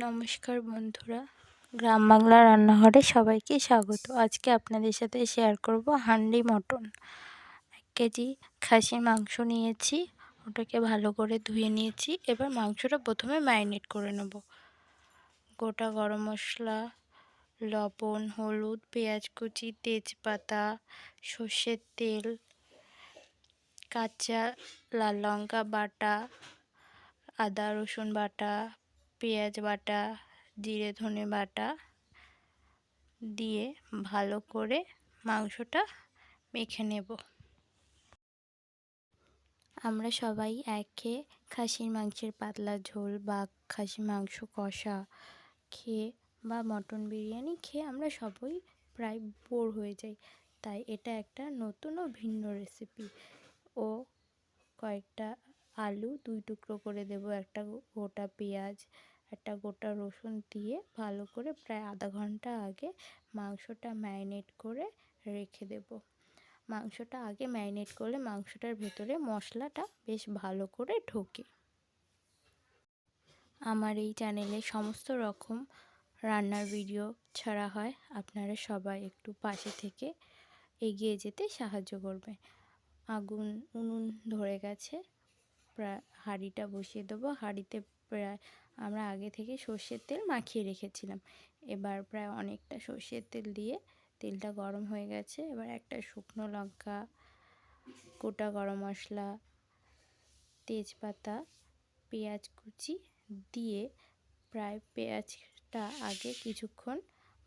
নমস্কার বন্ধুরা, গ্রাম বাংলা রান্নাঘরে সবাইকে স্বাগত। আজকে আপনাদের সাথে শেয়ার করব হান্ডি মটন। এক কেজি খাসির মাংস নিয়েছি, ওটাকে ভালো করে ধুয়ে নিয়েছি। এবার মাংসটা প্রথমে ম্যারিনেট করে নেব। গোটা গরম মশলা, লবণ, হলুদ, পেঁয়াজ কুচি, তেজপাতা, সর্ষের তেল, কাঁচা লাল লঙ্কা বাটা, আদা রসুন বাটা পেঁয়াজ বাটা, জিরে ধনে বাটা দিয়ে ভালো করে মাংসটা মেখে নেব। আমরা সবাই একে খাসির মাংসের পাতলা ঝোল বা খাসি মাংস কষা খেয়ে বা মটন বিরিয়ানি খেয়ে আমরা সবাই প্রায় বোর হয়ে যাই। তাই এটা একটা নতুন ও ভিন্ন রেসিপি ও কয়েকটা আলু দুই টুকরো করে দেব, একটা গোটা পেঁয়াজ একটা গোটা রসুন দিয়ে ভালো করে প্রায় আধা ঘণ্টা আগে মাংসটা ম্যারিনেট করে রেখে দেব। মাংসটা আগে ম্যারিনেট করলে মাংসটার ভেতরে মশলাটা বেশ ভালো করে ঢোকে। আমার এই চ্যানেলে সমস্ত রকম রান্নার ভিডিও ছাড়া হয়, আপনারা সবাই একটু পাশে থেকে এগিয়ে যেতে সাহায্য করবে আগুন উনুন ধরে গেছে, প্রায় হাঁড়িটা বসিয়ে দেবো। হাঁড়িতে প্রায় আমরা আগে থেকে সর্ষের তেল মাখিয়ে রেখেছিলাম। এবার প্রায় অনেকটা সর্ষের তেল দিয়ে তেলটা গরম হয়ে গেছে। এবার একটা শুকনো লঙ্কা, গোটা গরম মশলা, তেজপাতা, পেঁয়াজ কুচি দিয়ে প্রায় পেঁয়াজটা আগে কিছুক্ষণ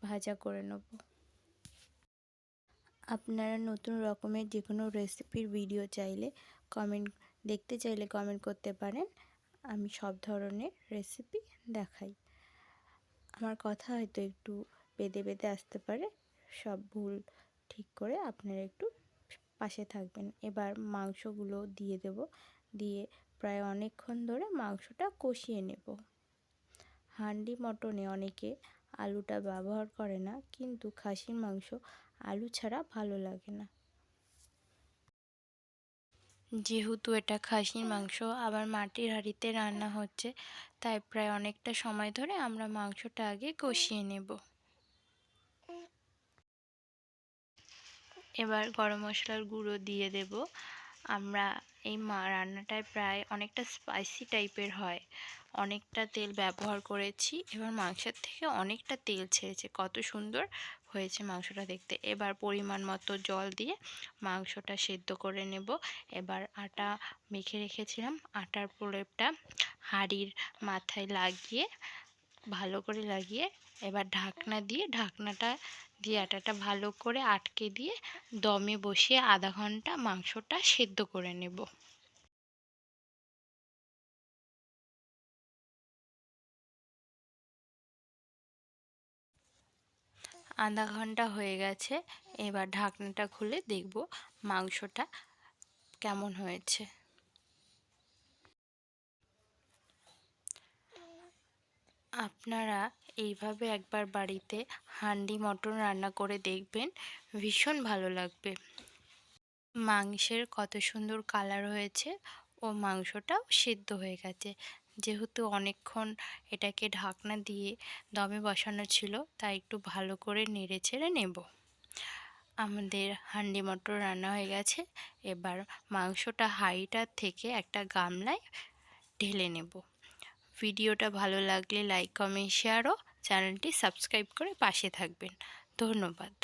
ভাজা করে নেব। আপনারা নতুন রকমের যে কোনো রেসিপির ভিডিও চাইলে কমেন্ট দেখতে চাইলে কমেন্ট করতে পারেন। আমি সব ধরনের রেসিপি দেখাই। আমার কথা হয়তো একটু বেঁধে বেঁধে আসতে পারে, সব ভুল ঠিক করে আপনারা একটু পাশে থাকবেন। এবার মাংসগুলো দিয়ে দেব, দিয়ে প্রায় অনেকক্ষণ ধরে মাংসটা কষিয়ে নেব। হান্ডি মটনে অনেকে আলুটা ব্যবহার করে না, কিন্তু খাসির মাংস আলু ছাড়া ভালো লাগে না। যেহেতু এটা খাসির মাংস, আবার মাটির হাঁড়িতে রান্না হচ্ছে, তাই প্রায় অনেকটা সময় ধরে আমরা মাংসটা আগে কষিয়ে নেব। এবার গরম মশলার গুঁড়ো দিয়ে দেব। আমরা এই মা, রান্নাটায় প্রায় অনেকটা স্পাইসি টাইপের হয়। অনেকটা তেল ব্যবহার করেছি, এবার মাংসের থেকে অনেকটা তেল ছেড়েছে। কত সুন্দর হয়েছে মাংসটা দেখতে। এবার পরিমাণ মতো জল দিয়ে মাংসটা সেদ্ধ করে নেব। এবার আটা মেখে রেখেছিলাম। আটার প্রলেপটা হাঁড়ির মাথায় লাগিয়ে, ভালো করে লাগিয়ে, এবার ঢাকনা দিয়ে ঢাকনাটা দিয়ে আটাটা ভালো করে আটকে দিয়ে দমে বসিয়ে আধা ঘণ্টা মাংসটা সেদ্ধ করে নেব। আধা ঘণ্টা হয়ে গেছে, এবার ঢাকনাটা খুলে দেখব মাংসটা কেমন হয়েছে। আপনারা এইভাবে একবার বাড়িতে হান্ডি মটন রান্না করে দেখবেন, ভীষণ ভালো লাগবে। মাংসের কত সুন্দর কালার হয়েছে ও মাংসটাও সিদ্ধ হয়ে গেছে। যেহেতু অনেকক্ষণ এটাকে ঢাকনা দিয়ে দমে বসানো ছিল, তাই একটু ভালো করে নেড়ে ছেড়ে নেব। আমাদের হান্ডি মটর রান্না হয়ে গেছে, এবার মাংসটা হাঁড়িটার থেকে একটা গামলায় ঢেলে নেব। ভিডিওটা ভালো লাগলে লাইক কমেন্ট শেয়ার চ্যানেলটি সাবস্ক্রাইব করে পাশে থাকবেন। ধন্যবাদ।